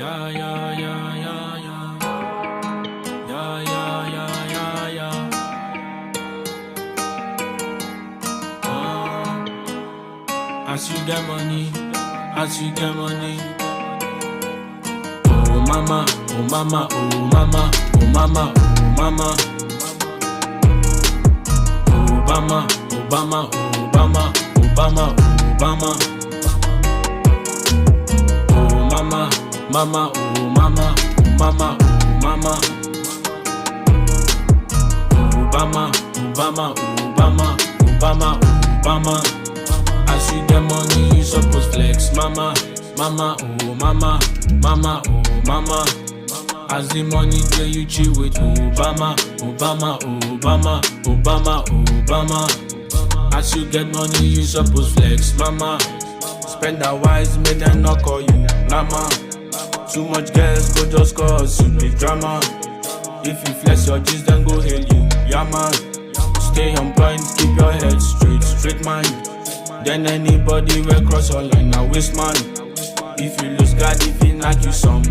Yeah, yeah, yeah, yeah, yeah. Yeah, yeah, yeah, yeah, yeah. Uh, as you get money, as you get money. Oh mama, oh mama, oh mama, oh mama, oh mama. Obama, Obama, Obama, Obama, Obama. Oh mama, mama, oh mama, oh mama, oh mama. Obama, Obama, Obama, Obama, Obama. As you get money, you suppose flex, mama, mama, oh mama, mama, oh mama. As the money there, you chill with Obama, Obama, Obama, Obama, Obama. As you get money, you suppose flex, mama. Spend that wise, make them not call you mama. Too much girls go just cause you big drama. If you flex your G's, then go hail you, yeah man. Stay on point, keep your head straight, straight mind. Then anybody will cross your line, now waste man. If you lose God, if he knock you some.